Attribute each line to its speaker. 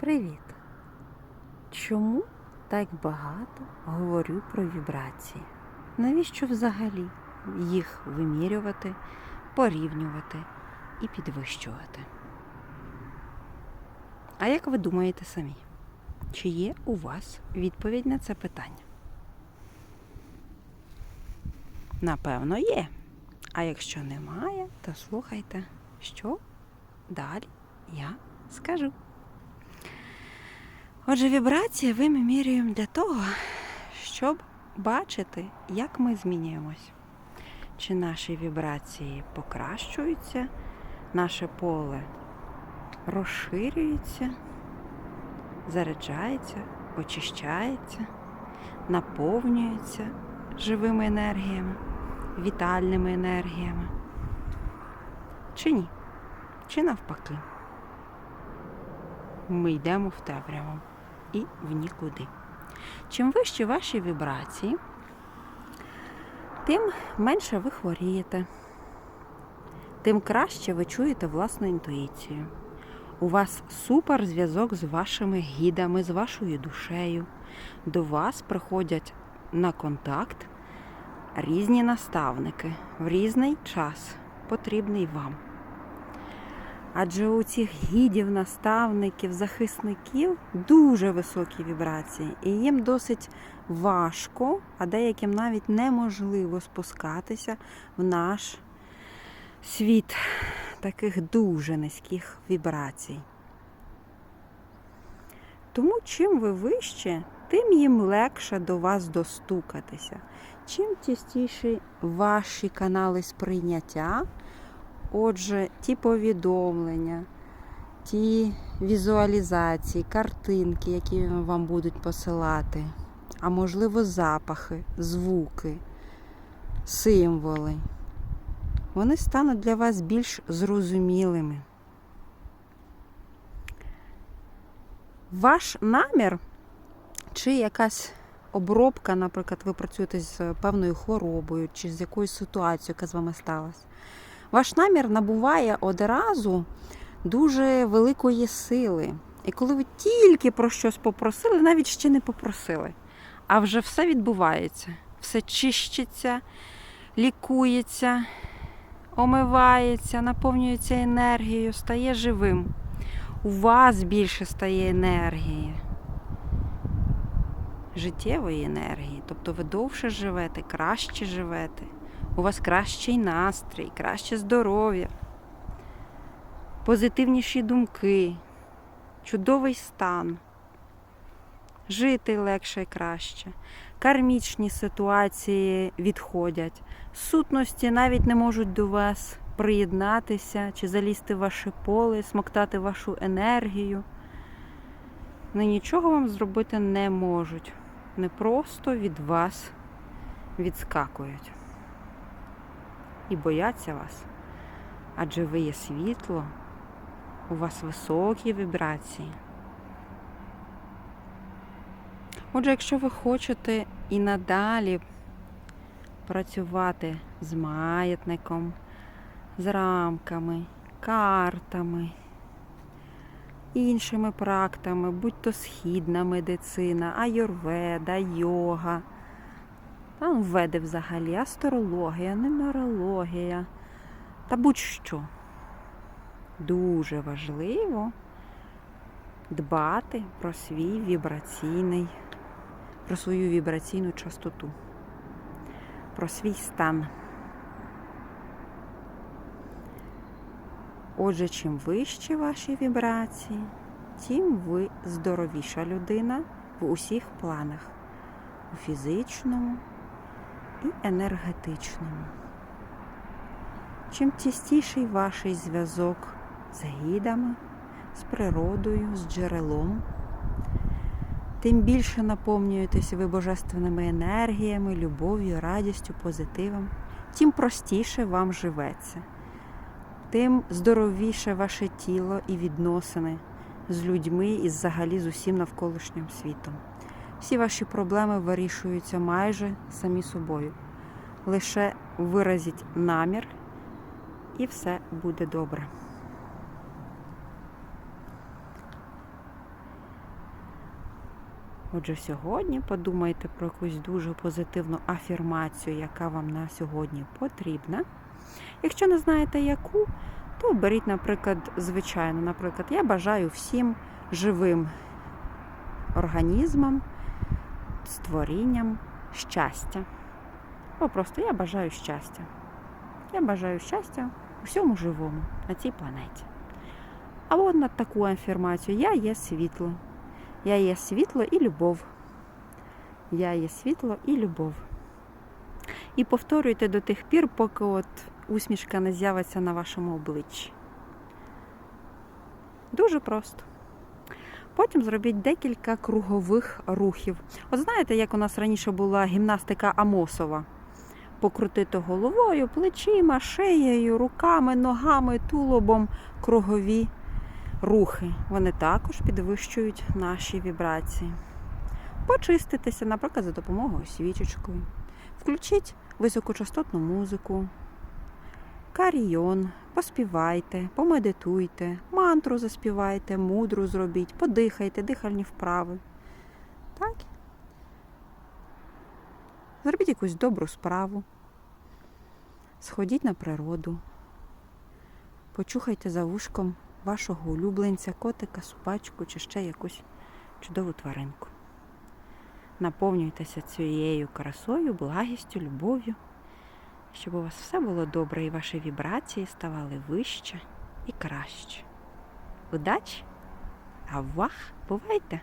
Speaker 1: Привіт! Чому так багато говорю про вібрації? Навіщо взагалі їх вимірювати, порівнювати і підвищувати? А як ви думаєте самі? Чи є у вас відповідь на це питання? Напевно, є. А якщо немає, то слухайте, що далі я скажу. Отже, вібрації ми міряємо для того, щоб бачити, як ми змінюємось. Чи наші вібрації покращуються, наше поле розширюється, заряджається, очищається, наповнюється живими енергіями, вітальними енергіями. Чи ні? Чи навпаки? Ми йдемо в темряву і в нікуди. Чим вищі ваші вібрації, тим менше ви хворієте, тим краще ви чуєте власну інтуїцію. У вас супер зв'язок з вашими гідами, з вашою душею. До вас приходять на контакт різні наставники в різний час, потрібний вам. Адже у цих гідів, наставників, захисників дуже високі вібрації, і їм досить важко, а деяким навіть неможливо спускатися в наш світ таких дуже низьких вібрацій. Тому чим ви вище, тим їм легше до вас достукатися. Чим тістіші ваші канали сприйняття, Отже, ті повідомлення, ті візуалізації, картинки, які вам будуть посилати, а можливо, запахи, звуки, символи, вони стануть для вас більш зрозумілими. Ваш намір чи якась обробка, наприклад, ви працюєте з певною хворобою, чи з якоюсь ситуацією, яка з вами сталася. Ваш намір набуває одразу дуже великої сили. І коли ви тільки про щось попросили, навіть ще не попросили, а вже все відбувається, все чищиться, лікується, омивається, наповнюється енергією, стає живим. У вас більше стає енергії, життєвої енергії. Тобто ви довше живете, краще живете у вас кращий настрій, краще здоров'я, позитивніші думки, чудовий стан, жити легше і краще. Кармічні ситуації відходять, сутності навіть не можуть до вас приєднатися чи залізти в ваше поле, смоктати вашу енергію. Вони нічого вам зробити не можуть. Не просто від вас відскакують і бояться вас. Адже ви є світло, у вас високі вібрації. Отже, якщо ви хочете і надалі працювати з маятником, з рамками, картами, іншими практиками, будь то східна медицина, айурведа, йога. Там введе взагалі астрологія, нумерологія та будь-що. Дуже важливо дбати про свій вібраційний, про свою вібраційну частоту, про свій стан. Отже, чим вищі ваші вібрації, тим ви здоровіша людина в усіх планах, у фізичному і енергетичному. Чим тістіший ваш зв'язок з гідами, з природою, з джерелом, тим більше наповнюєтеся ви божественними енергіями, любов'ю, радістю, позитивом, тим простіше вам живеться, тим здоровіше ваше тіло і відносини з людьми і взагалі з усім навколишнім світом. Всі ваші проблеми вирішуються майже самі собою. Лише виразіть намір, і все буде добре. Отже, сьогодні подумайте про якусь дуже позитивну афірмацію, яка вам на сьогодні потрібна. Якщо не знаєте яку, то оберіть, наприклад, звичайно, наприклад, я бажаю всім живим організмам, створінням щастя. Або просто я бажаю щастя. Я бажаю щастя усьому живому на цій планеті. Або на таку афірмацію Я є світло. Я є світло і любов. Я є світло і любов. І повторюйте до тих пір, поки от усмішка не з'явиться на вашому обличчі. Дуже просто. Потім зробіть декілька кругових рухів. От знаєте, як у нас раніше була гімнастика Амосова? Покрутити головою, плечима, шиєю, руками, ногами, тулубом кругові рухи. Вони також підвищують наші вібрації. Почиститися, наприклад, за допомогою свічечкою. Включіть високочастотну музику, карійон, поспівайте, помедитуйте, мантру заспівайте, мудру зробіть, подихайте, дихальні вправи. Так? Зробіть якусь добру справу. Сходіть на природу. Почухайте за вушком вашого улюбленця, котика, собачку чи ще якусь чудову тваринку. Наповнюйтеся цією красою, благістю, любов'ю, щоб у вас все було добре і ваші вібрації ставали вище і краще. Удачі! А вах, бувайте!